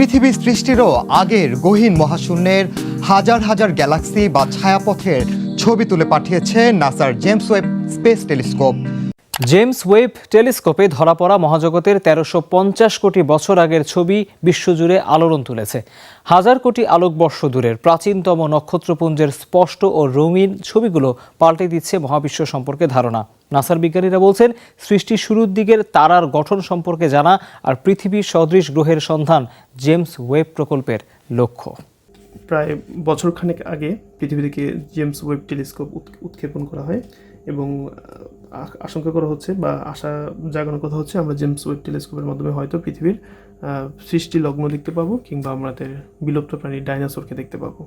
পৃথিবী সৃষ্টিরও আগের গহীন মহাশূন্যের হাজার হাজার গ্যালাক্সি বা ছায়াপথের ছবি তুলে পাঠিয়েছে নাসার James Webb space telescope. James Webb টেলিস্কোপে ধরা পড়া মহাজগতের তেরোশো পঞ্চাশ কোটি বছর আগের ছবি বিশ্বজুড়ে আলোড়ন তুলেছে। হাজার কোটি আলোকবর্ষ দূরের প্রাচীনতম নক্ষত্রপুঞ্জের স্পষ্ট ও রঙিন ছবিগুলো পাল্টে দিচ্ছে মহাবিশ্ব সম্পর্কে ধারণা। নাসার বিজ্ঞানীরা বলছেন সৃষ্টির শুরুর দিকের তারার গঠন সম্পর্কে জানা আর পৃথিবীর সদৃশ গ্রহের সন্ধান জেমস ওয়েব প্রকল্পের লক্ষ্য। প্রায় বছরখানেক আগে পৃথিবী থেকে জেমস ওয়েব টেলিস্কোপ উৎক্ষেপণ করা হয় এবং আশঙ্কা করা হচ্ছে বা আশা জাগানোর কথা হচ্ছে, আমরা জেমস ওয়েব টেলিস্কোপের মাধ্যমে হয়তো পৃথিবীর সৃষ্টি লগ্ন দেখতে পাবো কিংবা আমাদের বিলুপ্ত প্রাণী ডাইনোসরকে দেখতে পাবো।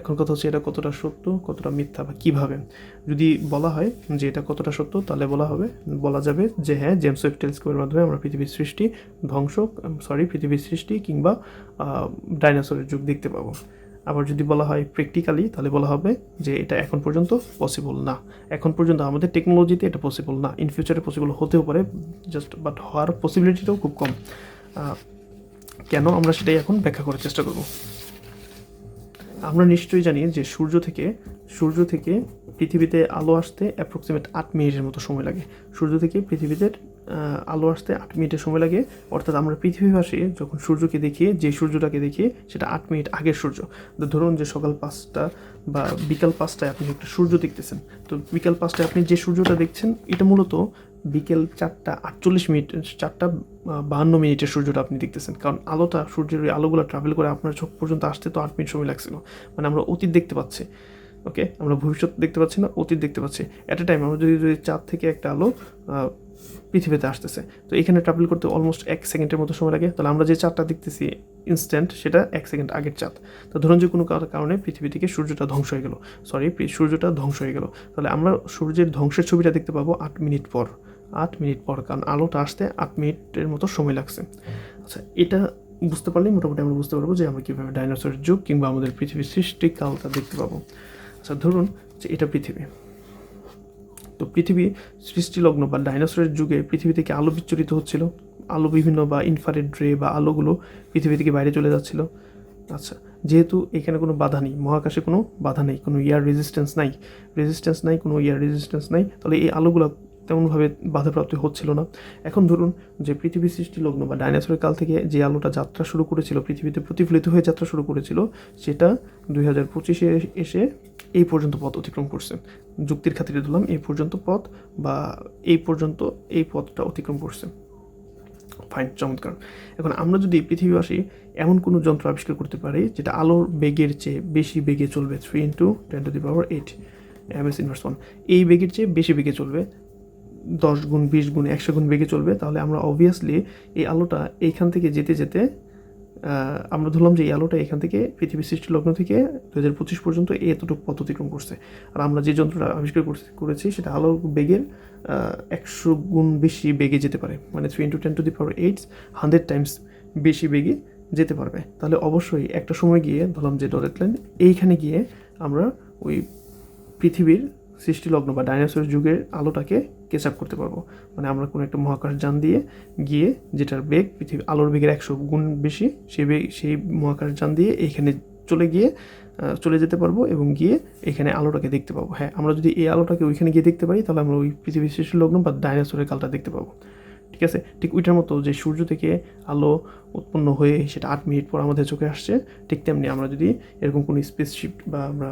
এখন কথা হচ্ছে এটা কতটা সত্য, কতটা মিথ্যা বা কীভাবে? যদি বলা হয় যে এটা কতটা সত্য, তাহলে বলা হবে, বলা যাবে যে হ্যাঁ জেমস ওয়েব টেলিস্কোপের মাধ্যমে আমরা পৃথিবীর সৃষ্টি, ধ্বংস সরি পৃথিবীর সৃষ্টি কিংবা ডাইনোসরের যুগ দেখতে পাবো। আবার যদি বলা হয় প্র্যাকটিক্যালি তাহলে বলা হবে যে এটা এখন পর্যন্ত পসিবল না। এখন পর্যন্ত আমাদের টেকনোলজিতে এটা পসিবল না। ইন ফিউচারে পসিবল হতেও পারে জাস্ট বাট হওয়ার পসিবিলিটিটাও খুব কম। কেন আমরা সেটাই এখন ব্যাখ্যা করার চেষ্টা করব? আমরা নিশ্চয়ই জানি যে সূর্য থেকে সূর্য থেকে পৃথিবীতে আলো আসতে অ্যাপ্রক্সিমেট আট মিনিটের মতো সময় লাগে। সূর্য থেকে পৃথিবীতে আলো আসতে আট মিনিটের সময় লাগে। অর্থাৎ আমরা পৃথিবীবাসী যখন সূর্যকে দেখি, যে সূর্যটাকে দেখি, সেটা আট মিনিট আগের সূর্য। তো ধরুন যে সকাল পাঁচটা বা বিকাল পাঁচটায় আপনি একটা সূর্য দেখতেছেন। তো বিকাল পাঁচটায় আপনি যে সূর্যটা দেখছেন, এটা মূলত বিকেল চারটা আটচল্লিশ মিনিট, চারটা বাহান্ন মিনিটের সূর্যটা আপনি দেখতেছেন। কারণ আলোটা, সূর্যের ওই আলোগুলো ট্রাভেল করে আপনার চোখ পর্যন্ত আসতে তো আট মিনিট সময় লাগছিল। মানে আমরা অতীত দেখতে পাচ্ছি। ওকে আমরা ভবিষ্যৎ দেখতে পাচ্ছি না, অতীত দেখতে পাচ্ছি। অ্যাট এ টাইম আমরা যদি যদি চাঁদ থেকে একটা আলো পৃথিবীতে আসতেছে। তো এখানে ট্রাভেল করতে অলমোস্ট এক সেকেন্ডের মতো সময় লাগে। তাহলে আমরা যে চাঁদটা দেখতেছি ইনস্ট্যান্ট সেটা এক সেকেন্ড আগের চাঁদ। তো ধরুন যে কোনো কার- কারণে পৃথিবী থেকে সূর্যটা ধ্বংস হয়ে গেল। সরি সূর্যটা ধ্বংস হয়ে গেল। তাহলে আমরা সূর্যের ধ্বংসের ছবিটা দেখতে পাবো আট মিনিট পর। আট মিনিট পর, কারণ আলোটা আসতে আট মিনিটের মতো সময় লাগছে। আচ্ছা এটা বুঝতে পারলেই মোটামুটি আমরা বুঝতে পারব যে আমরা কীভাবে ডাইনোসরের যুগ কিংবা আমাদের পৃথিবীর সৃষ্টিকালটা দেখতে পাবো। আচ্ছা ধরুন যে এটা পৃথিবী। তো পৃথিবী সৃষ্টিলগ্ন বা ডাইনোসরের যুগে পৃথিবী থেকে আলো বিচ্ছুরিত হচ্ছিল? আলো বিভিন্ন বা ইনফারেড রে বা আলোগুলো পৃথিবী থেকে বাইরে চলে যাচ্ছিল? আচ্ছা যেহেতু এখানে কোনো বাধা নেই, মহাকাশে কোনো বাধা নেই, কোনো ইয়ার রেজিস্ট্যান্স নাই রেজিস্ট্যান্স নাই, কোনো ইয়ার রেজিস্ট্যান্স নাই, তাহলে এই আলোগুলো তেমনভাবে বাধাপ্রাপ্ত হচ্ছিল না। এখন ধরুন যে পৃথিবী সৃষ্টি লগ্ন বা ডাইনোসরের কাল থেকে যে আলোটা যাত্রা শুরু করেছিল, পৃথিবীতে প্রতিফলিত হয়ে যাত্রা শুরু করেছিল, সেটা দুই হাজার পঁচিশে এসে এই পর্যন্ত পথ অতিক্রম করছে। যুক্তির খাতিরে ধরলাম, এই পর্যন্ত পথ বা এই পর্যন্ত এই পথটা অতিক্রম করছে। ফাইন চমৎকার। এখন আমরা যদি পৃথিবীবাসী এমন কোনো যন্ত্র আবিষ্কার করতে পারি, যেটা আলোর বেগের চেয়ে বেশি বেগে চলবে three into ten to the power eight m s inverse one এই বেগের চেয়ে বেশি বেগে চলবে দশ গুণ, বিশ গুণ, একশো গুণ বেগে চলবে, তাহলে আমরা অবভিয়াসলি এই আলোটা এইখান থেকে যেতে যেতে আমরা ধরলাম যে এই আলোটা এখান থেকে পৃথিবীর সৃষ্টি লগ্ন থেকে দু হাজার পঁচিশ পর্যন্ত এতটুকু পথ অতিক্রম করছে। আর আমরা যে যন্ত্রটা আবিষ্কার করেছি সেটা আলো বেগের একশো গুণ বেশি বেগে যেতে পারে। মানে three into ten to the power eight hundred times বেশি বেগে যেতে পারবে। তাহলে অবশ্যই একটা সময় গিয়ে ধরলাম যে ডরেট লাইন এইখানে গিয়ে আমরা ওই পৃথিবীর সৃষ্টিলগ্ন বা ডাইনোসরের যুগের আলোটাকে কেচ আপ করতে পারব। মানে আমরা কোনো একটা মহাকাশ যান দিয়ে গিয়ে যেটার বেগ, পৃথিবী, আলোর বেগের একশো গুণ বেশি সেই বেগ সেই মহাকাশ যান দিয়ে এইখানে চলে গিয়ে চলে যেতে পারব এবং গিয়ে এখানে আলোটাকে দেখতে পাবো। হ্যাঁ আমরা যদি এই আলোটাকে ওইখানে গিয়ে দেখতে পারি, তাহলে আমরা ওই পৃথিবীর সৃষ্টিলগ্ন বা ডাইনোসরের কালটা দেখতে পাবো। ঠিক আছে? ঠিক ওইটার মতো যে সূর্য থেকে আলো উৎপন্ন হয়ে সেটা আট মিনিট পর আমাদের চোখে আসছে, ঠিক তেমনি আমরা যদি এরকম কোনো স্পেসশিপ বা আমরা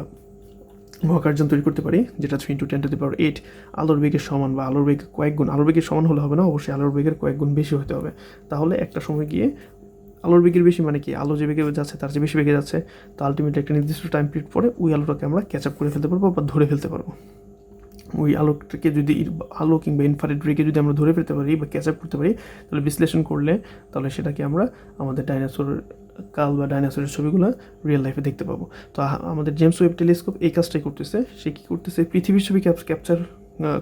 মহাকাশযান তৈরি করতে পারি, যেটা three into ten to the power eight আলোর বেগের সমান বা আলোর বেগ কয়েক গুণ, আলোর বেগের সমান হলে হবে না, অবশ্যই আলোর বেগের কয়েক গুণ বেশি হতে হবে। তাহলে একটা সময় গিয়ে আলোর বেগের বেশি মানে কি? আলো যে বেগে যাচ্ছে তার যে বেশি বেগে যাচ্ছে, তো আলটিমেটলি একটা নির্দিষ্ট টাইম পিরিয়ড পরে ওই আলোটাকে আমরা ক্যাচ আপ করে ফেলতে পারব বা ধরে ফেলতে পারব। ওই আলোটাকে যদি আলো কিংবা ইনফারেড রেকে যদি আমরা ধরে ফেলতে পারি বা ক্যাচ আপ করতে পারি, তাহলে বিশ্লেষণ করলে তাহলে সেটাকে আমরা আমাদের ডাইনোসর কাল বা ডাইনোসরের ছবিগুলো রিয়েল লাইফে দেখতে পাবো। তো আমাদের জেমস ওয়েব টেলিস্কোপ এই কাজটাই করতেছে। সে কী করতেছে? পৃথিবীর ছবি ক্যাপচার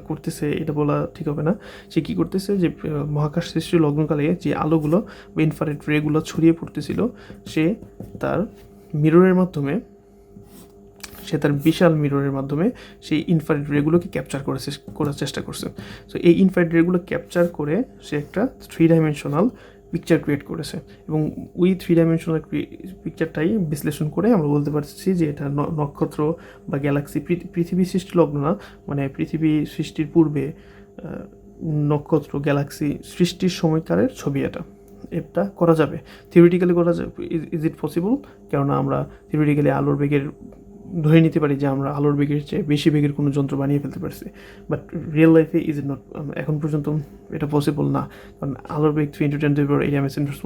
করতেছে, এটা বলা ঠিক হবে না। সে কী করতেছে? যে মহাকাশ সৃষ্টি লগ্নকালে যে আলোগুলো বা ইনফারেড রেগুলো ছড়িয়ে পড়তেছিল, সে তার মিররের মাধ্যমে, সে তার বিশাল মিররের মাধ্যমে সেই ইনফ্রারেড রেগুলোকে ক্যাপচার করে করার চেষ্টা করছে। সো এই ইনফ্রারেড রেগুলো ক্যাপচার করে সে একটা থ্রি ডাইমেনশনাল পিকচার ক্রিয়েট করেছে। এবং ওই থ্রি ডাইমেনশনাল পিকচারটাই বিশ্লেষণ করে আমরা বলতে পারছি যে এটা নক্ষত্র বা গ্যালাক্সি পৃথিবী সৃষ্টি লগ্ন না মানে পৃথিবী সৃষ্টির পূর্বে নক্ষত্র গ্যালাক্সি সৃষ্টির সময়কারের ছবি এটা। এটা করা যাবে। থিওরিটিক্যালি করা যাবে ইজ ইট পসিবল কেননা আমরা থিওরিটিক্যালি আলোর বেগের ধরে নিতে পারি যে আমরা আলোর বেগের চেয়ে বেশি বেগের কোনো যন্ত্র বানিয়ে ফেলতে পারছি। বাট রিয়েল লাইফে ইজ ইট নট এখন পর্যন্ত এটা পসিবল না। কারণ আলোর বেগ three into ten to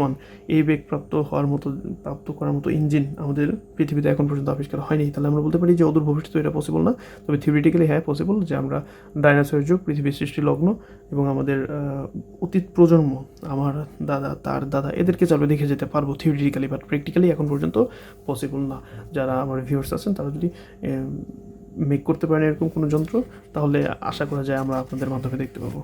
one এই বেগ প্রাপ্ত হওয়ার মতো, প্রাপ্ত করার মতো ইঞ্জিন আমাদের পৃথিবীতে এখন পর্যন্ত আবিষ্কার হয়নি। তাহলে আমরা বলতে পারি যে অদূর ভবিষ্যতে এটা পসিবল না। তবে থিওরিটিক্যালি হ্যাঁ পসিবল যে আমরা ডাইনোসরের যুগ, পৃথিবীর সৃষ্টি লগ্ন এবং আমাদের অতীত প্রজন্ম, আমার দাদা, তার দাদা, এদেরকে চালু দেখে যেতে পারব থিওরিটিক্যালি বাট প্র্যাকটিক্যালি এখন পর্যন্ত পসিবল না। যারা আমার ভিউয়ার্স আছেন তারা যদি মেক করতে পারেন এরকম কোনো যন্ত্র, তাহলে আশা করা যায় আমরা আপনাদের মাধ্যমে দেখতে পাবো।